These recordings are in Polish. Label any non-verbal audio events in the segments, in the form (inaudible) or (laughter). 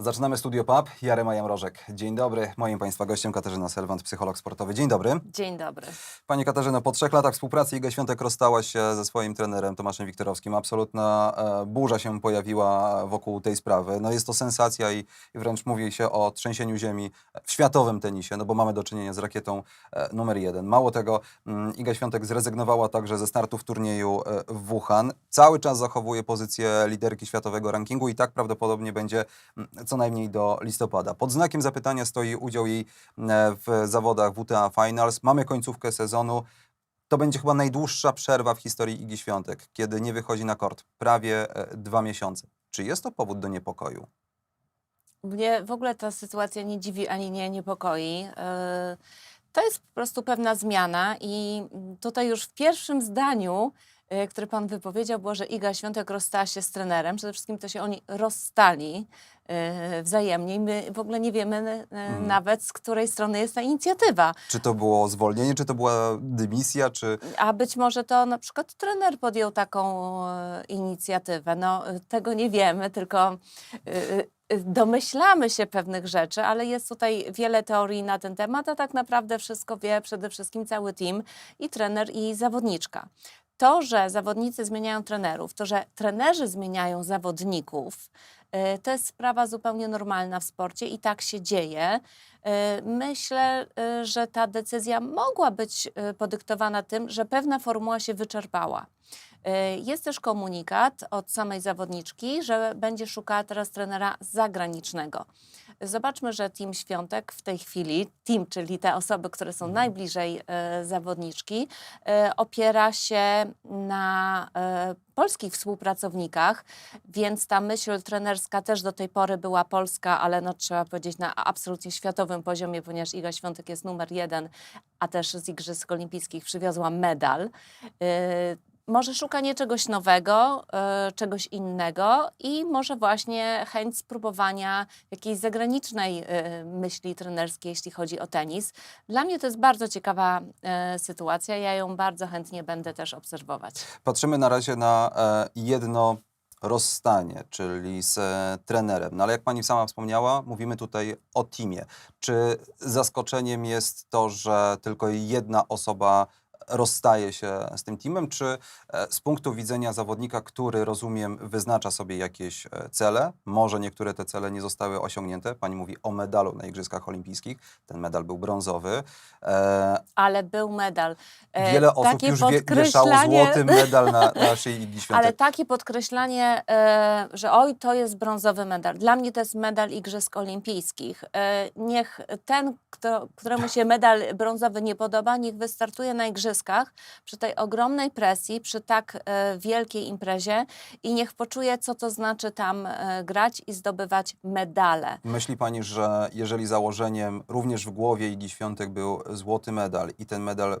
Zaczynamy Studio Pub. Jarema Jamrożek. Dzień dobry. Moim Państwa gościem Katarzyna Selwant, psycholog sportowy. Dzień dobry. Dzień dobry. Pani Katarzyno, po trzech latach współpracy Iga Świątek rozstała się ze swoim trenerem Tomaszem Wiktorowskim. Absolutna e, burza się pojawiła wokół tej sprawy. No jest to sensacja i, i wręcz mówi się o trzęsieniu ziemi w światowym tenisie, no bo mamy do czynienia z rakietą e, numer jeden. Mało tego, mm, Iga Świątek zrezygnowała także ze startu w turnieju e, w Wuhan. Cały czas zachowuje pozycję liderki światowego rankingu i tak prawdopodobnie będzie mm, co najmniej do listopada. Pod znakiem zapytania stoi udział jej e, w zawodach WTA Finals. Mamy końcówkę sezonu. To będzie chyba najdłuższa przerwa w historii Igi Świątek, kiedy nie wychodzi na kort. Prawie e, dwa miesiące. Czy jest to powód do niepokoju? Mnie w ogóle ta sytuacja nie dziwi ani nie niepokoi. Yy, To jest po prostu pewna zmiana i tutaj już w pierwszym zdaniu, które pan wypowiedział, było, że Iga Świątek rozstała się z trenerem. Przede wszystkim to się oni rozstali wzajemnie i my w ogóle nie wiemy yy, nawet, z której strony jest ta inicjatywa. Czy to było zwolnienie, czy to była dymisja, czy... A być może to na przykład trener podjął taką e, inicjatywę. No, e, tego nie wiemy, tylko e, e, domyślamy się pewnych rzeczy, ale jest tutaj wiele teorii na ten temat, a tak naprawdę wszystko wie przede wszystkim cały team i trener i zawodniczka. To, że zawodnicy zmieniają trenerów, to, że trenerzy zmieniają zawodników, e, to jest sprawa zupełnie normalna w sporcie i tak się dzieje. E, Myślę, e, że ta decyzja mogła być e, podyktowana tym, że pewna formuła się wyczerpała. E, Jest też komunikat od samej zawodniczki, że będzie szukała teraz trenera zagranicznego. Zobaczmy, że Team Świątek w tej chwili, team, czyli te osoby, które są najbliżej e, zawodniczki, e, opiera się na e, polskich współpracownikach, więc ta myśl trenerska też do tej pory była polska, ale no trzeba powiedzieć na absolutnie światowym poziomie, ponieważ Iga Świątek jest numer jeden, a też z Igrzysk Olimpijskich przywiozła medal. Może szukanie czegoś nowego, e, czegoś innego i może właśnie chęć spróbowania jakiejś zagranicznej e, myśli trenerskiej, jeśli chodzi o tenis. Dla mnie to jest bardzo ciekawa e, sytuacja. Ja ją bardzo chętnie będę też obserwować. Patrzymy na razie na jedno rozstanie, czyli z trenerem. No ale jak pani sama wspomniała, mówimy tutaj o teamie. Czy zaskoczeniem jest to, że tylko jedna osoba rozstaje się z tym teamem, czy e, z punktu widzenia zawodnika, który rozumiem wyznacza sobie jakieś e, cele, może niektóre te cele nie zostały osiągnięte, pani mówi o medalu na Igrzyskach Olimpijskich, ten medal był brązowy, e, Ale był medal. Wiele osób takie już wie, wieszało podkreślanie- złoty medal na (laughs) naszej Igi. Ale takie podkreślanie, że oj, to jest brązowy medal. Dla mnie to jest medal Igrzysk Olimpijskich. Niech ten, kto, któremu się medal brązowy nie podoba, niech wystartuje na Igrzyskach przy tej ogromnej presji, przy tak e, wielkiej imprezie i niech poczuje, co to znaczy tam e, grać i zdobywać medale. Myśli pani, że jeżeli założeniem również w głowie Igi Świątek był złoty medal i ten medal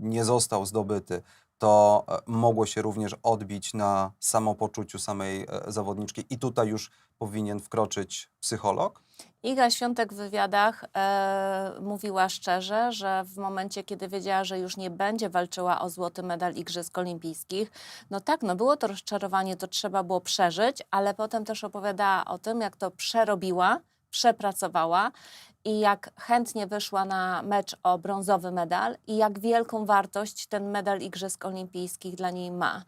nie został zdobyty, to e, mogło się również odbić na samopoczuciu samej zawodniczki i tutaj już powinien wkroczyć psycholog? Iga Świątek w wywiadach e, mówiła szczerze, że w momencie, kiedy wiedziała, że już nie będzie walczyła o złoty medal Igrzysk Olimpijskich, no tak, no było to rozczarowanie, to trzeba było przeżyć, ale potem też opowiadała o tym, jak to przerobiła, przepracowała i jak chętnie wyszła na mecz o brązowy medal i jak wielką wartość ten medal Igrzysk Olimpijskich dla niej ma.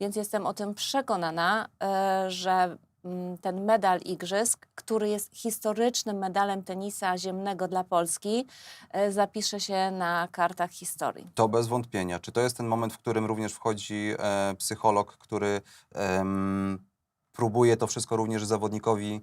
Więc jestem o tym przekonana, e, że ten medal Igrzysk, który jest historycznym medalem tenisa ziemnego dla Polski, e, zapisze się na kartach historii. To bez wątpienia. Czy to jest ten moment, w którym również wchodzi e, psycholog, który em, próbuje to wszystko również zawodnikowi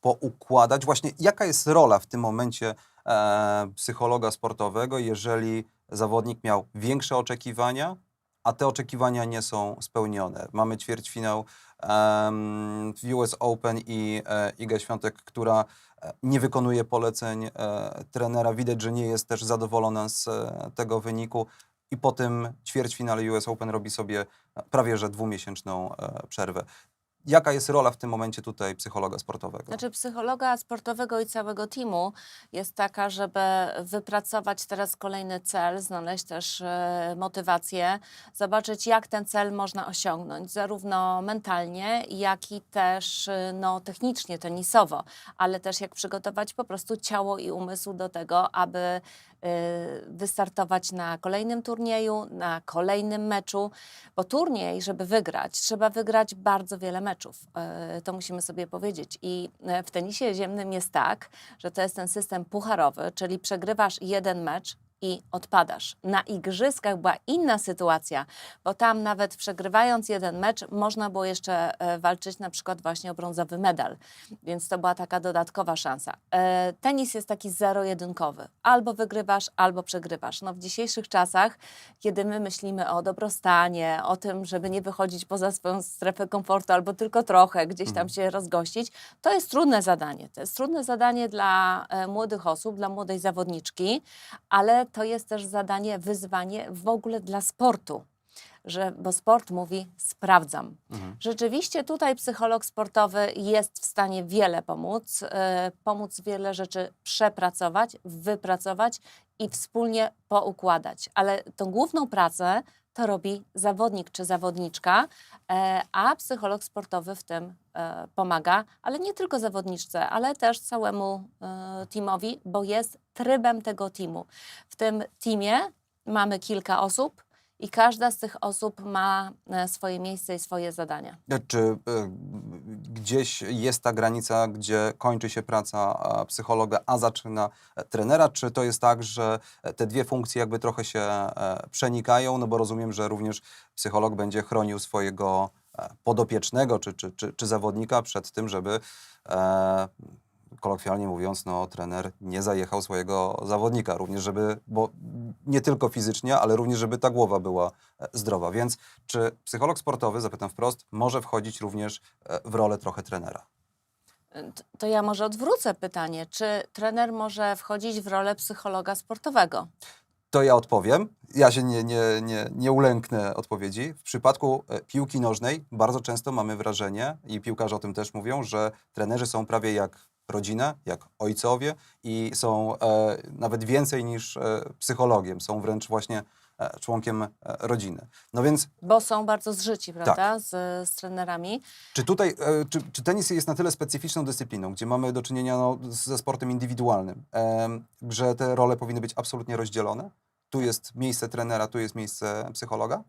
poukładać? Właśnie jaka jest rola w tym momencie e, psychologa sportowego, jeżeli zawodnik miał większe oczekiwania, a te oczekiwania nie są spełnione? Mamy ćwierćfinał w US Open i e, Iga Świątek, która e, nie wykonuje poleceń e, trenera. Widać, że nie jest też zadowolona z e, tego wyniku. I po tym ćwierćfinale US Open robi sobie prawie że dwumiesięczną e, przerwę. Jaka jest rola w tym momencie tutaj psychologa sportowego? Znaczy psychologa sportowego i całego teamu jest taka, żeby wypracować teraz kolejny cel, znaleźć też e, motywację, zobaczyć jak ten cel można osiągnąć, zarówno mentalnie, jak i też e, no, technicznie, tenisowo, ale też jak przygotować po prostu ciało i umysł do tego, aby wystartować na kolejnym turnieju, na kolejnym meczu, bo turniej, żeby wygrać, trzeba wygrać bardzo wiele meczów. E, To musimy sobie powiedzieć. I e, w tenisie ziemnym jest tak, że to jest ten system pucharowy, czyli przegrywasz jeden mecz i odpadasz. Na igrzyskach była inna sytuacja, bo tam nawet przegrywając jeden mecz, można było jeszcze e, walczyć na przykład właśnie o brązowy medal, więc to była taka dodatkowa szansa. E, Tenis jest taki zero-jedynkowy. Albo wygrywasz, albo przegrywasz. No w dzisiejszych czasach, kiedy my myślimy o dobrostanie, o tym, żeby nie wychodzić poza swoją strefę komfortu, albo tylko trochę gdzieś tam się rozgościć, to jest trudne zadanie. To jest trudne zadanie dla e, młodych osób, dla młodej zawodniczki, ale to jest też zadanie, wyzwanie w ogóle dla sportu. Że, bo sport mówi sprawdzam. Mhm. Rzeczywiście tutaj psycholog sportowy jest w stanie wiele pomóc, e, pomóc wiele rzeczy przepracować, wypracować i wspólnie poukładać. Ale tą główną pracę to robi zawodnik czy zawodniczka, e, a psycholog sportowy w tym e, pomaga, ale nie tylko zawodniczce, ale też całemu e, teamowi, bo jest trybem tego teamu. W tym teamie mamy kilka osób i każda z tych osób ma swoje miejsce i swoje zadania. Czy gdzieś jest ta granica, gdzie kończy się praca e, psychologa, a zaczyna e, trenera? Czy to jest tak, że e, te dwie funkcje jakby trochę się przenikają? No bo rozumiem, że również psycholog będzie chronił swojego podopiecznego czy, czy, czy, czy zawodnika przed tym, żeby kolokwialnie mówiąc, no, trener nie zajechał swojego zawodnika, również żeby, bo nie tylko fizycznie, ale również żeby ta głowa była e, zdrowa. Więc czy psycholog sportowy, zapytam wprost, może wchodzić również e, w rolę trochę trenera? To ja może odwrócę pytanie. Czy trener może wchodzić w rolę psychologa sportowego? To ja odpowiem. Ja się nie, nie, nie, nie ulęknę odpowiedzi. W przypadku e, piłki nożnej bardzo często mamy wrażenie, i piłkarze o tym też mówią, że trenerzy są prawie jak rodzina, jak ojcowie i są e, nawet więcej niż e, psychologiem, są wręcz właśnie e, członkiem e, rodziny. No więc Bo są bardzo zżyci, prawda, z, z trenerami. Czy tutaj, e, czy, czy tenis jest na tyle specyficzną dyscypliną, gdzie mamy do czynienia no, z- ze sportem indywidualnym, em, że te role powinny być absolutnie rozdzielone? Tu jest miejsce trenera, tu jest miejsce psychologa?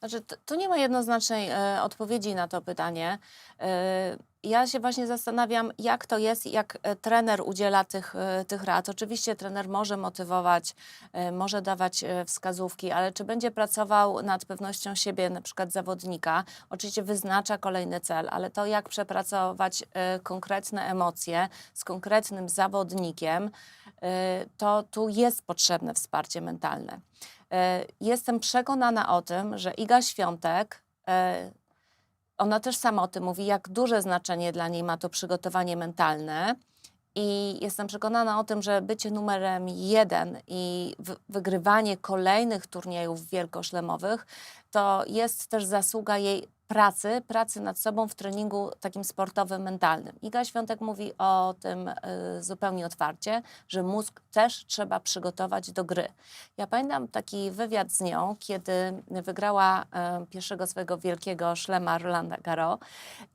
Znaczy, t- tu nie ma jednoznacznej e, odpowiedzi na to pytanie. E, ja się właśnie zastanawiam, jak to jest, jak e, trener udziela tych, e, tych rad. Oczywiście trener może motywować, e, może dawać wskazówki, ale czy będzie pracował nad pewnością siebie, na przykład zawodnika, oczywiście wyznacza kolejny cel, ale to, jak przepracować konkretne emocje z konkretnym zawodnikiem, to tu jest potrzebne wsparcie mentalne. Jestem przekonana o tym, że Iga Świątek, ona też sama o tym mówi, jak duże znaczenie dla niej ma to przygotowanie mentalne. I jestem przekonana o tym, że bycie numerem jeden i wy- wygrywanie kolejnych turniejów wielkoszlemowych to jest też zasługa jej pracy, pracy nad sobą w treningu takim sportowym, mentalnym. Iga Świątek mówi o tym y, zupełnie otwarcie, że mózg też trzeba przygotować do gry. Ja pamiętam taki wywiad z nią, kiedy wygrała e, pierwszego swojego wielkiego szlema Rolanda Garros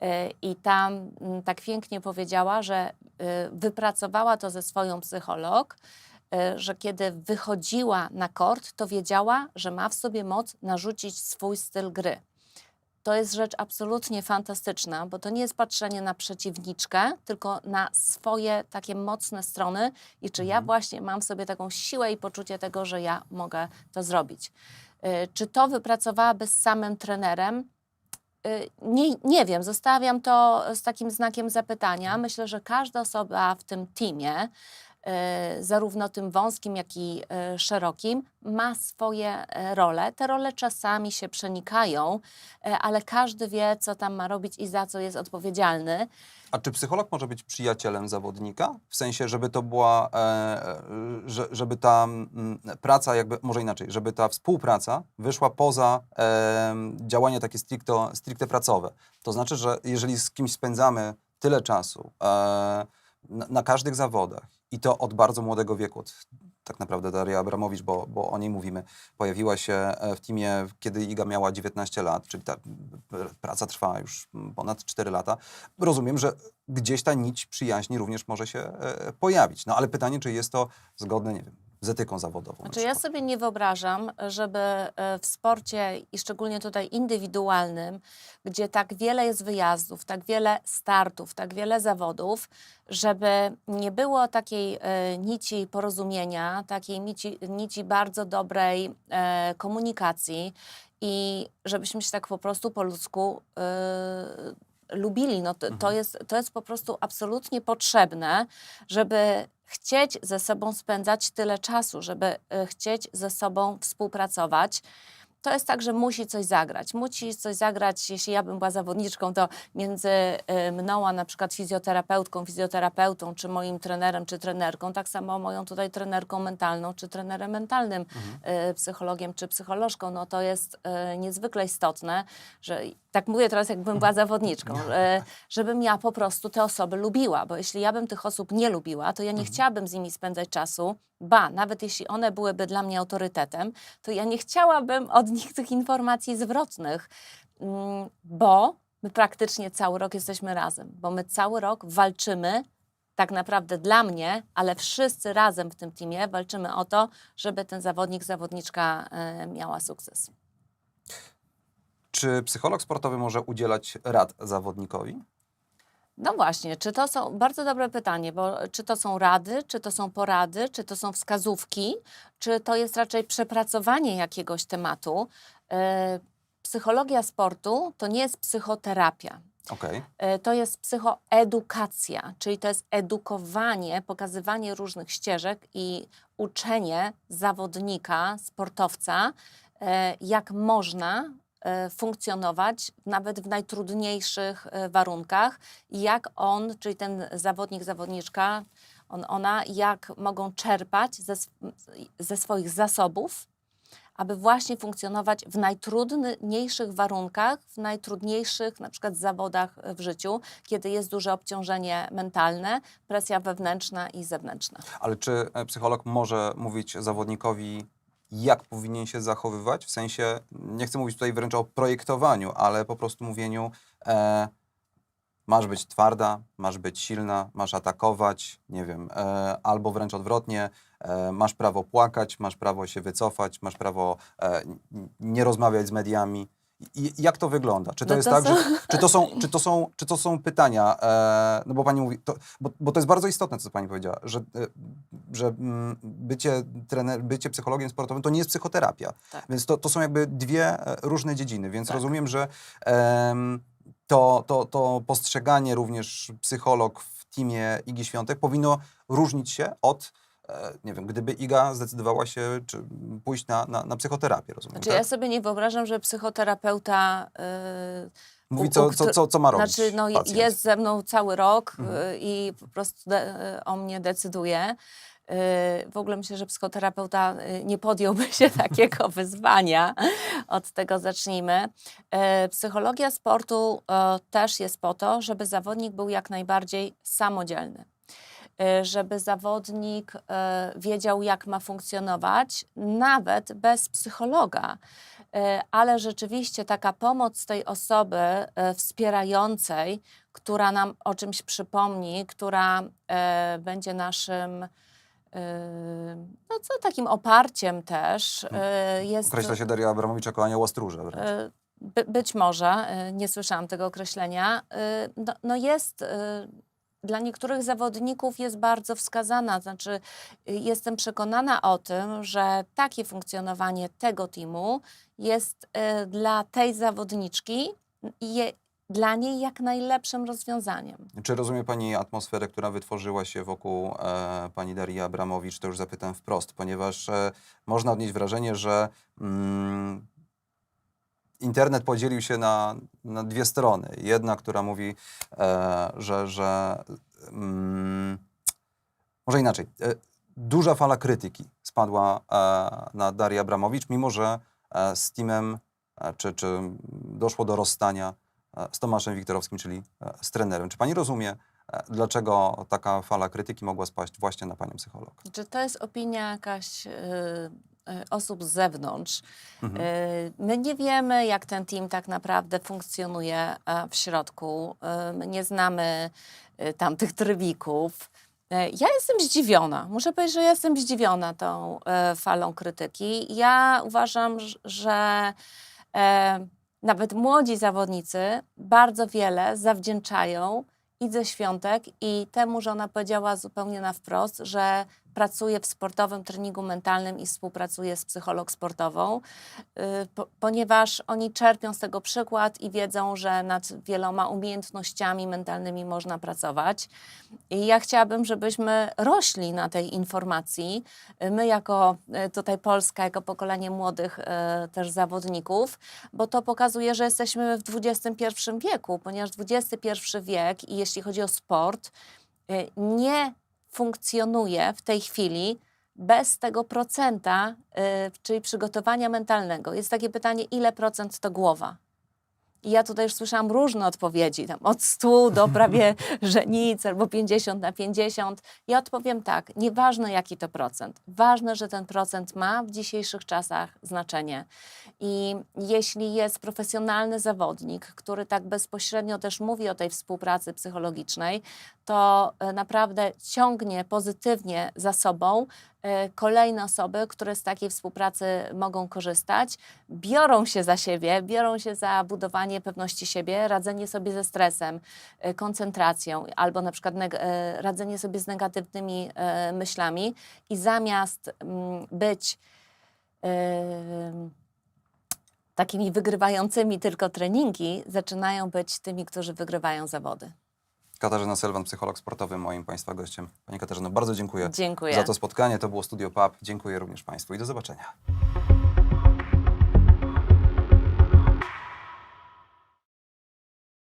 e, i tam mm, tak pięknie powiedziała, że wypracowała to ze swoją psycholog, że kiedy wychodziła na kort, to wiedziała, że ma w sobie moc narzucić swój styl gry. To jest rzecz absolutnie fantastyczna, bo to nie jest patrzenie na przeciwniczkę, tylko na swoje takie mocne strony i czy ja właśnie mam w sobie taką siłę i poczucie tego, że ja mogę to zrobić. Y, Czy to wypracowałaby z samym trenerem? Y, Nie, nie wiem, zostawiam to z takim znakiem zapytania. Myślę, że każda osoba w tym teamie zarówno tym wąskim, jak i e, szerokim, ma swoje e, role. Te role czasami się przenikają, e, ale każdy wie, co tam ma robić i za co jest odpowiedzialny. A czy psycholog może być przyjacielem zawodnika? W sensie, żeby to była, e, e, że, żeby ta praca jakby, może inaczej, żeby ta współpraca wyszła poza e, działanie takie stricto, stricte pracowe. To znaczy, że jeżeli z kimś spędzamy tyle czasu e, na każdych zawodach i to od bardzo młodego wieku, od, tak naprawdę Daria Abramowicz, bo, bo o niej mówimy, pojawiła się e, w teamie, kiedy Iga miała 19 lat, czyli ta m, praca trwa już ponad 4 lata. Rozumiem, że gdzieś ta nić przyjaźni również może się e, pojawić. No ale pytanie, czy jest to zgodne, nie wiem, z etyką zawodową. na Znaczy ja sobie nie wyobrażam, żeby e, w sporcie i szczególnie tutaj indywidualnym, gdzie tak wiele jest wyjazdów, tak wiele startów, tak wiele zawodów, żeby nie było takiej e, nici porozumienia, takiej nici, nici bardzo dobrej e, komunikacji i żebyśmy się tak po prostu po ludzku lubili. No to, to, Mhm. jest, to jest po prostu absolutnie potrzebne, żeby chcieć ze sobą spędzać tyle czasu, żeby e, chcieć ze sobą współpracować. To jest tak, że musi coś zagrać. Musi coś zagrać, jeśli ja bym była zawodniczką, to między e, mną a na przykład fizjoterapeutką, fizjoterapeutą, czy moim trenerem, czy trenerką, tak samo moją tutaj trenerką mentalną, czy trenerem mentalnym, Mhm. e, psychologiem, czy psycholożką, no to jest e, niezwykle istotne, że tak mówię teraz, jakbym była (laughs) zawodniczką, żebym ja po prostu te osoby lubiła, bo jeśli ja bym tych osób nie lubiła, to ja nie chciałabym z nimi spędzać czasu, ba, nawet jeśli one byłyby dla mnie autorytetem, to ja nie chciałabym od nich tych informacji zwrotnych, mm, bo my praktycznie cały rok jesteśmy razem, bo my cały rok walczymy tak naprawdę dla mnie, ale wszyscy razem w tym teamie walczymy o to, żeby ten zawodnik, zawodniczka e, miała sukces. Czy psycholog sportowy może udzielać rad zawodnikowi? No właśnie, czy to są, bardzo dobre pytanie, bo czy to są rady, czy to są porady, czy to są wskazówki, czy to jest raczej przepracowanie jakiegoś tematu. E, Psychologia sportu to nie jest psychoterapia. Okej. E, To jest psychoedukacja, czyli to jest edukowanie, pokazywanie różnych ścieżek i uczenie zawodnika, sportowca, e, jak można funkcjonować nawet w najtrudniejszych e, warunkach i jak on, czyli ten zawodnik, zawodniczka, on, ona, jak mogą czerpać ze, ze swoich zasobów, aby właśnie funkcjonować w najtrudniejszych warunkach, w najtrudniejszych na przykład zawodach w życiu, kiedy jest duże obciążenie mentalne, presja wewnętrzna i zewnętrzna. Ale czy e, psycholog może mówić zawodnikowi, jak powinien się zachowywać? W sensie, nie chcę mówić tutaj wręcz o projektowaniu, ale po prostu mówieniu, e, masz być twarda, masz być silna, masz atakować, nie wiem, e, albo wręcz odwrotnie, e, masz prawo płakać, masz prawo się wycofać, masz prawo e, nie rozmawiać z mediami. Jak to wygląda? Czy to No jest to tak, są- że czy to są, czy to są, czy to są pytania, e, no bo pani mówi, to, bo, bo to jest bardzo istotne, co pani powiedziała, że, e, że mm, bycie, trener, bycie psychologiem sportowym to nie jest psychoterapia. Tak. Więc to, to są jakby dwie e, różne dziedziny, więc Tak. rozumiem, że em, to, to, to postrzeganie również psycholog w teamie Igi Świątek powinno różnić się od, e, nie wiem, gdyby Iga zdecydowała się czy pójść na, na, na psychoterapię, rozumiem, Znaczy tak? ja sobie nie wyobrażam, że psychoterapeuta... Yy, Mówi, u- co, co, co, co ma robić Znaczy, no, pacjent. jest ze mną cały rok Mhm. y, i po prostu de, o mnie decyduje. Y, W ogóle myślę, że psychoterapeuta nie podjąłby (laughs) się takiego (laughs) wyzwania. Od tego zacznijmy. Y, Psychologia sportu y, też jest po to, żeby zawodnik był jak najbardziej samodzielny. Y, Żeby zawodnik y, wiedział, jak ma funkcjonować, nawet bez psychologa. E, ale rzeczywiście taka pomoc tej osoby e, wspierającej, która nam o czymś przypomni, która e, będzie naszym e, no co, takim oparciem też e, jest... Określa się Daria Abramowicz jako wręcz. E, By, być może, e, nie słyszałam tego określenia. E, No, no jest, e, dla niektórych zawodników jest bardzo wskazana. Znaczy, y, jestem przekonana o tym, że takie funkcjonowanie tego teamu jest e, dla tej zawodniczki je, dla niej jak najlepszym rozwiązaniem. Czy rozumie Pani atmosferę, która wytworzyła się wokół e, Pani Darii Abramowicz? To już zapytam wprost, ponieważ e, można odnieść wrażenie, że mm, internet podzielił się na, na dwie strony. Jedna, która mówi, e, że, że mm, może inaczej. E, duża fala krytyki spadła e, na Darię Abramowicz, mimo że e, z teamem, e, czy, czy doszło do rozstania e, z Tomaszem Wiktorowskim, czyli e, z trenerem. Czy pani rozumie, e, dlaczego taka fala krytyki mogła spaść właśnie na panią psycholog? Czy to jest opinia jakaś y, osób z zewnątrz? Mhm. Y, My nie wiemy, jak ten team tak naprawdę funkcjonuje e, w środku. My nie znamy tamtych trybików. E, Ja jestem zdziwiona. Muszę powiedzieć, że jestem zdziwiona tą e, falą krytyki. Ja uważam, że e, nawet młodzi zawodnicy bardzo wiele zawdzięczają Idze Świątek i temu, że ona powiedziała zupełnie na wprost, że pracuje w sportowym treningu mentalnym i współpracuje z psycholog sportową, y, po, ponieważ oni czerpią z tego przykład i wiedzą, że nad wieloma umiejętnościami mentalnymi można pracować. I ja chciałabym, żebyśmy rośli na tej informacji. Y, My jako y, tutaj Polska, jako pokolenie młodych też zawodników, bo to pokazuje, że jesteśmy w XXI wieku, ponieważ XXI wiek i jeśli chodzi o sport, nie funkcjonuje w tej chwili bez tego procenta, y, czyli przygotowania mentalnego. Jest takie pytanie, ile procent to głowa? I ja tutaj już słyszałam różne odpowiedzi, tam od 100 do (laughs) prawie że nic, albo 50 na 50. Ja odpowiem tak, nieważne jaki to procent, ważne, że ten procent ma w dzisiejszych czasach znaczenie. I jeśli jest profesjonalny zawodnik, który tak bezpośrednio też mówi o tej współpracy psychologicznej, to e, naprawdę ciągnie pozytywnie za sobą e, kolejne osoby, które z takiej współpracy mogą korzystać, biorą się za siebie, biorą się za budowanie pewności siebie, radzenie sobie ze stresem, e, koncentracją albo na przykład radzenie sobie z negatywnymi myślami i zamiast mm, być takimi wygrywającymi tylko treningi, zaczynają być tymi, którzy wygrywają zawody. Katarzyna Selwan, psycholog sportowy, moim Państwa gościem. Pani Katarzyno, bardzo dziękuję Dziękuję. za to spotkanie. To było Studio PAP. Dziękuję również Państwu i do zobaczenia.